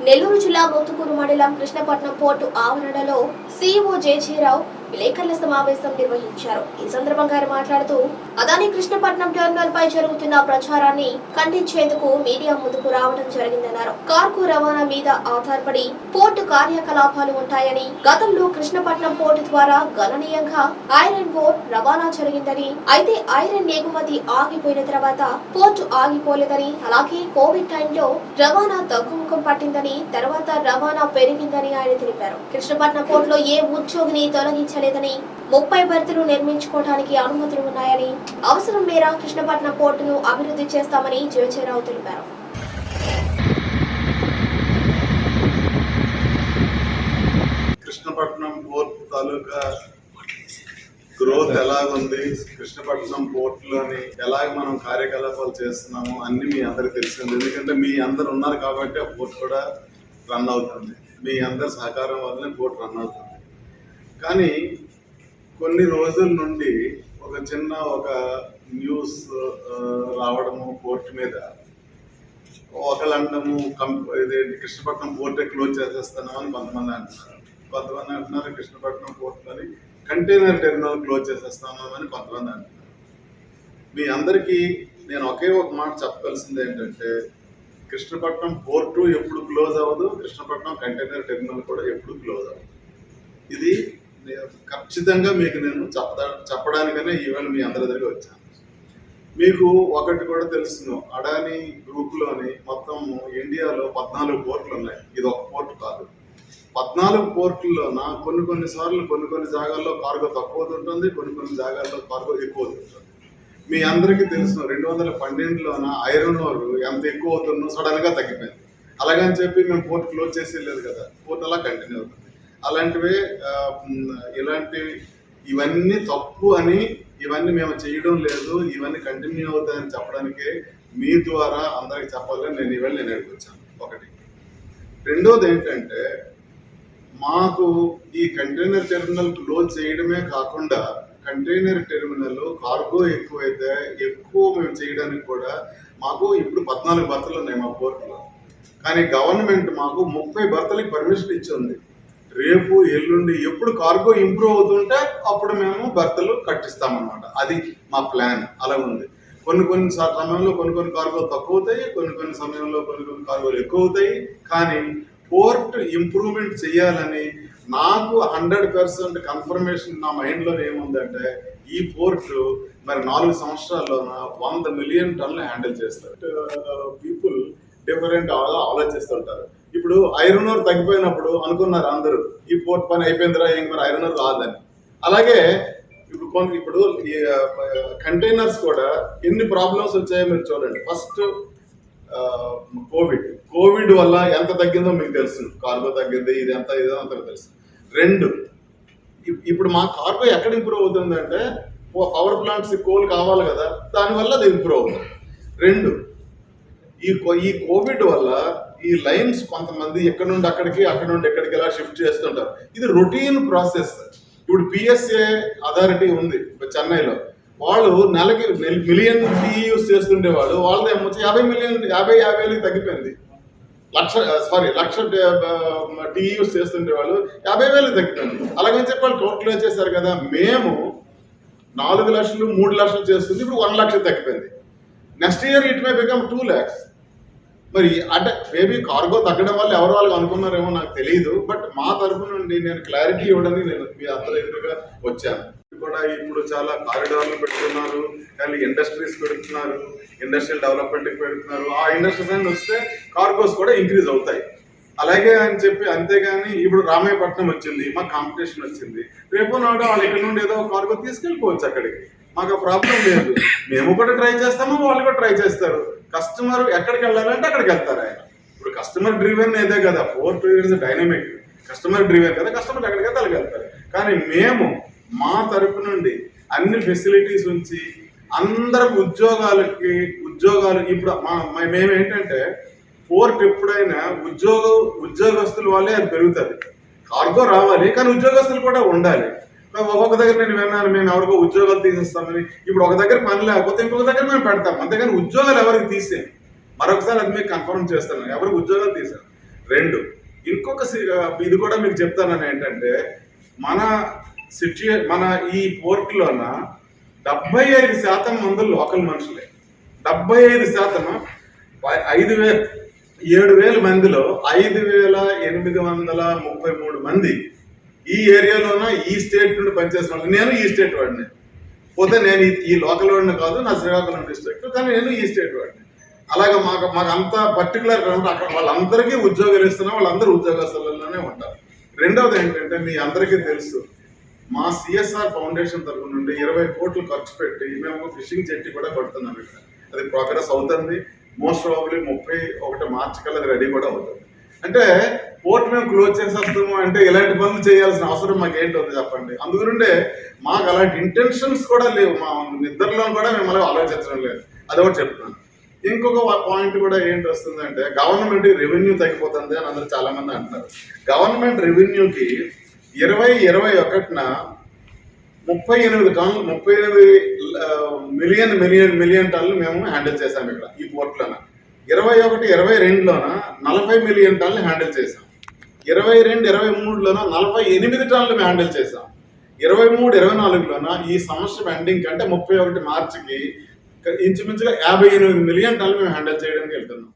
నెల్లూరు జిల్లా ముత్తుకూరు మండలం కృష్ణపట్నం పోర్టు ఆవరణలో సీఓ జేజీరావు విలేకరుల సమావేశం నిర్వహించారు. ఈ సందర్భంగా ఆయన మాట్లాడుతూ అదాని కృష్ణపట్నం టెర్మినల్ పై జరుగుతున్న ప్రచారాన్ని ఖండించేందుకు మీడియా ముందుకు రావడం జరిగిందన్నారు. కార్కు రవాణా మీద ఆధారపడి పోర్టు కార్యకలాపాలు ఉంటాయని గతంలో కృష్ణపట్నం పోర్టు ద్వారా గణనీయంగా ఐరన్ ఓర్ రవాణా జరిగిందని అయితే ఐరన్ ఎగుమతి ఆగిపోయిన తర్వాత పోర్టు ఆగిపోలేదని అలాగే కోవిడ్ టైంలో రవాణా తగ్గుముఖం పట్టిందని తర్వాత రవాణా పెరిగిందని ఆయన తెలిపారు. కృష్ణపట్నం పోర్టులో ఏ ఉద్యోగిని నిర్వహించలేదని ముప్పై బెర్తులు నిర్మించుకోవడానికి అనుమతులు ఉన్నాయని అవసరం మేర కృష్ణపట్నం పోర్టును అభివృద్ధి చేస్తామని జయచేరావు తెలిపారు. కృష్ణపట్నం పోర్ట్ తాలూకా గ్రోత్ ఎలాగుంది? కృష్ణపట్నం పోర్ట్లోని ఎలాగ మనం కార్యకలాపాలు చేస్తున్నాము అన్ని మీ అందరికి తెలిసింది. ఎందుకంటే మీ అందరు ఉన్నారు కాబట్టి ఆ పోర్ట్ కూడా రన్ అవుతుంది. మీ అందరి సహకారం వల్లనే పోర్ట్ రన్ అవుతుంది. కానీ కొన్ని రోజుల నుండి ఒక చిన్న ఒక న్యూస్ రావడము పోర్ట్ మీద ఒకళ్ళు అంటాము కం- ఇది కృష్ణపట్నం పోర్టే క్లోజ్ చేసేస్తున్నాం అని కొంతమంది అంటున్నారు. కొంతమంది అంటున్నారు కృష్ణపట్నం పోర్ట్ అని కంటైనర్ టెర్మినల్ క్లోజ్ చేసేస్తాము అని కొంతమంది అంటున్నారు. మీ అందరికీ నేను ఒకే ఒక మాట చెప్పవలసింది ఏంటంటే కృష్ణపట్నం పోర్టు ఎప్పుడు క్లోజ్ అవ్వదు కృష్ణపట్నం కంటైనర్ టెర్మినల్ కూడా ఎప్పుడు క్లోజ్ అవ్వదు. ఖచ్చితంగా మీకు నేను చెప్పదా చెప్పడానికనే ఈవెన్ మీ అందరి దగ్గర వచ్చాను. మీకు ఒకటి కూడా తెలుసును అడానీ గ్రూప్లోని మొత్తం ఇండియాలో పద్నాలుగు పోర్టులు ఉన్నాయి. ఇది ఒక పోర్ట్ కాదు. పద్నాలుగు పోర్టుల్లోన కొన్ని కొన్ని సార్లు కొన్ని కొన్ని జాగాల్లో కార్గో తక్కువ ఉంటుంది కొన్ని కొన్ని జాగాల్లో కార్గో ఎక్కువ ఉంటుంది మీ అందరికీ తెలుసు రెండు వందల పన్నెండులోన ఐరన్ ఓర్ ఎంత ఎక్కువ అవుతుందో సడన్గా తగ్గిపోయింది. అలాగని చెప్పి మేము పోర్ట్ క్లోజ్ చేసి లేదు కదా. పోర్ట్ అలా కంటిన్యూ అవుతుంది. అలాంటివే ఇలాంటి ఇవన్నీ తప్పు అని ఇవన్నీ మేము చేయడం లేదు. ఇవన్నీ కంటిన్యూ అవుతాయని చెప్పడానికే మీ ద్వారా అందరికి చెప్పాలని నేను ఈవేళ నేను ఇక్కడికి వచ్చాను ఒకటి. రెండోది ఏంటంటే మాకు ఈ కంటైనర్ టెర్మినల్ క్లోజ్ చేయడమే కాకుండా కంటైనర్ టెర్మినల్ కార్గో ఎక్కువైతే ఎక్కువ మేము చేయడానికి కూడా మాకు ఇప్పుడు పద్నాలుగు బర్తలు ఉన్నాయి మా పోర్టులో కానీ గవర్నమెంట్ మాకు ముప్పై బర్తలకి పర్మిషన్ ఇచ్చింది. రేపు ఎల్లుండి ఎప్పుడు కార్గో ఇంప్రూవ్ అవుతుంటే అప్పుడు మేము బర్తలు కట్టిస్తామన్నమాట. అది మా ప్లాన్ అలా ఉంది. కొన్ని కొన్ని సమయంలో కొన్ని కొన్ని కార్గోలు తక్కువ అవుతాయి కొన్ని కొన్ని సమయంలో కొన్ని కొన్ని కార్గోలు ఎక్కువ అవుతాయి కానీ పోర్ట్ ఇంప్రూవ్మెంట్ చేయాలని నాకు హండ్రెడ్ పర్సెంట్ కన్ఫర్మేషన్ నా మైండ్లో ఏముందంటే ఈ పోర్ట్ మరి నాలుగు సంవత్సరాల్లోన వంద మిలియన్ టన్నులు హ్యాండిల్ చేస్తారు. పీపుల్ డిఫరెంట్ ఆలోచిస్తుంటారు. ఇప్పుడు ఐరన్ ఓర్ తగ్గిపోయినప్పుడు అనుకున్నారు అందరూ ఈ పోర్ట్ పని అయిపోయిందిరా ఇంక మరి ఐరన్ ఓర్ రాదని. అలాగే ఇప్పుడు కొన్ని ఇప్పుడు కంటైనర్స్ కూడా ఎన్ని ప్రాబ్లమ్స్ వచ్చాయో మీరు చూడండి. First Covid. కోవిడ్ వల్ల ఎంత తగ్గిందో మీకు తెలుసు. కార్గో తగ్గింది ఇది ఎంత ఇది అంత తెలుసు. రెండు ఇప్- ఇప్పుడు మా కార్గో ఎక్కడ ఇంప్రూవ్ అవుతుందంటే పవర్ ప్లాంట్స్ కోల్ కావాలి కదా దానివల్ల అది ఇంప్రూవ్ అవుతుంది. రెండు ఈ కో- ఈ కోవిడ్ వల్ల ఈ లైన్స్ కొంతమంది ఎక్కడి నుండి అక్కడికి అక్కడ నుండి ఎక్కడికి ఎలా షిఫ్ట్ చేస్తుంటారు? ఇది రొటీన్ ప్రాసెస్. ఇప్పుడు పిఎస్ఏ అథారిటీ ఉంది ఇప్పుడు చెన్నైలో. వాళ్ళు నెలకి మిలియన్ యూస్ చేస్తుండేవాళ్ళు వాళ్ళది ఏమొచ్చి యాభై మిలియన్ యాభై యాభై వేలకి తగ్గిపోయింది. Lakh sorry lakh T use చేస్తుండే వాళ్ళు యాభై వేలు తగ్గిపోయింది. అలాగని చెప్పి వాళ్ళు టోటల్ వచ్చేసారు కదా మేము నాలుగు లక్షలు మూడు లక్షలు చేస్తుంది ఇప్పుడు వన్ లక్ష తగ్గిపోయింది. Next year it may become two lakhs. మరి అంటే మేబీ కార్గో తగ్గడం వల్ల ఎవరు వాళ్ళు అనుకున్నారేమో నాకు తెలియదు బట్ మా తరపు నుండి నేను క్లారిటీ ఇవ్వడానికి నేను మీ అందరి ఎదురుగా వచ్చాను. కూడా ఇప్పుడు చాలా కారిడార్లు పెడుతున్నారు కానీ ఇండస్ట్రీస్ పెడుతున్నారు ఇండస్ట్రియల్ డెవలప్మెంట్కి పెడుతున్నారు. ఆ ఇండస్ట్రీస్ అని వస్తే కార్గోస్ కూడా ఇంక్రీజ్ అవుతాయి. అలాగే అని చెప్పి అంతేగాని ఇప్పుడు రామాయపట్నం వచ్చింది మాకు కాంపిటీషన్ వచ్చింది. రేపు నాడు వాళ్ళు ఇక్కడ నుండి ఏదో కార్గో తీసుకెళ్ళిపోవచ్చు అక్కడికి. మాకు ఆ ప్రాబ్లం లేదు. మేము కూడా ట్రై చేస్తాము వాళ్ళు కూడా ట్రై చేస్తారు. కస్టమర్ ఎక్కడికి వెళ్ళాలంటే అక్కడికి వెళ్తారు ఆయన. ఇప్పుడు కస్టమర్ డ్రివెన్ ఇదే కదా four two dynamic. Customer driven కదా కస్టమర్ ఎక్కడికి వెళ్ళి వెళ్తారు. కానీ మేము మా తరపు నుండి అన్ని ఫెసిలిటీస్ ఉంచి అందరం ఉద్యోగాలకి ఉద్యోగాలు ఇప్పుడు మా మా- మేము ఏంటంటే పోర్ట్ ఎప్పుడైనా ఉద్యోగ ఉద్యోగస్తుల వాళ్ళే అది పెరుగుతుంది. కార్గో రావాలి కానీ ఉద్యోగస్తులు కూడా ఉండాలి. ఒక్కొక్క దగ్గర నేను విన్నాను మేము ఎవరికో ఉద్యోగాలు తీసేస్తామని ఇప్పుడు ఒక దగ్గర పని లేకపోతే ఇంకొక దగ్గర మేము పెడతాం. అంతేగాని ఉద్యోగాలు ఎవరికి తీసే మరొకసారి అది మీకు కన్ఫర్మ్ చేస్తాను. ఎవరికి ఉద్యోగాలు తీసాను రెండు ఇంకొక సి- ఇది కూడా మీకు చెప్తాను ఏంటంటే మన సిచ్యుయే మన ఈ పోర్టులోన డెబ్బై ఐదు శాతం మంది లోకల్ మనుషులే. డెబ్బై ఐదు శాతం ఐదు వేల ఏడు వేల మందిలో ఐదు వేల ఎనిమిది వందల ముప్పై మూడు మంది ఈ ఏరియాలోన ఈ స్టేట్ నుండి పనిచేసిన వాళ్ళు నేను ఈ స్టేట్ వాడిని. పోతే నేను ఈ- లోకల్ వాడిని కాదు నా శ్రీకాకుళం డిస్ట్రిక్ట్. కానీ నేను ఈ స్టేట్ వాడిని. అలాగే మాకు మాకు అంత పర్టికులర్ అక్కడ వాళ్ళందరికీ ఉద్యోగాలు ఇస్తున్నా వాళ్ళందరూ ఉద్యోగస్తులలోనే ఉంటారు. రెండవది ఏంటంటే మీ అందరికీ తెలుసు మా సిఎస్ఆర్ ఫౌండేషన్ తరఫు నుండి ఇరవై కోట్లు ఖర్చు పెట్టి మేము ఫిషింగ్ జెట్టి కూడా పడుతున్నాం ఇక్కడ. అది ప్రోగ్రెస్ అవుతుంది. మోస్ట్ ప్రాబ్లీ ముప్పై ఒకటి మార్చి కల్లా రెడీ కూడా అవుతుంది. అంటే పోర్ట్ మేము క్లోజ్ చేసేస్తాము అంటే ఇలాంటి పనులు చేయాల్సిన అవసరం మాకు ఏంటో చెప్పండి. అందుకుంటే మాకు అలాంటి ఇంటెన్షన్స్ కూడా లేవు. మా నిద్రలో కూడా మేము అలా ఆలోచించడం లేదు. అది ఒకటి చెప్తున్నాను. ఇంకొక పాయింట్ కూడా ఏంటి వస్తుందంటే గవర్నమెంట్ రెవెన్యూ తగ్గిపోతుంది అని అందరూ చాలా మంది అంటున్నారు గవర్నమెంట్ రెవెన్యూకి ఇరవై ఇరవై ఒకటిన ముప్పై ఎనిమిది టన్ ముప్పై ఎనిమిది మిలియన్ మిలియన్ మిలియన్ టన్లు మేము హ్యాండిల్ చేసాము ఇక్కడ ఈ పోర్ట్లోనే ఇరవై ఒకటి ఇరవై రెండులోన నలభై మిలియన్ టన్నులు హ్యాండిల్ చేసాం ఇరవై రెండు ఇరవై మూడులోన నలభై ఎనిమిది టన్నులు హ్యాండిల్ చేసాం ఇరవై మూడు ఇరవై నాలుగులోన ఈ సంవత్సరం ఎండింగ్ కంటే ముప్పై ఒకటి మార్చికి ఇంచుమించుగా యాభై ఎనిమిది మిలియన్ టన్లు మేము హ్యాండిల్ చేయడానికి వెళ్తున్నాం.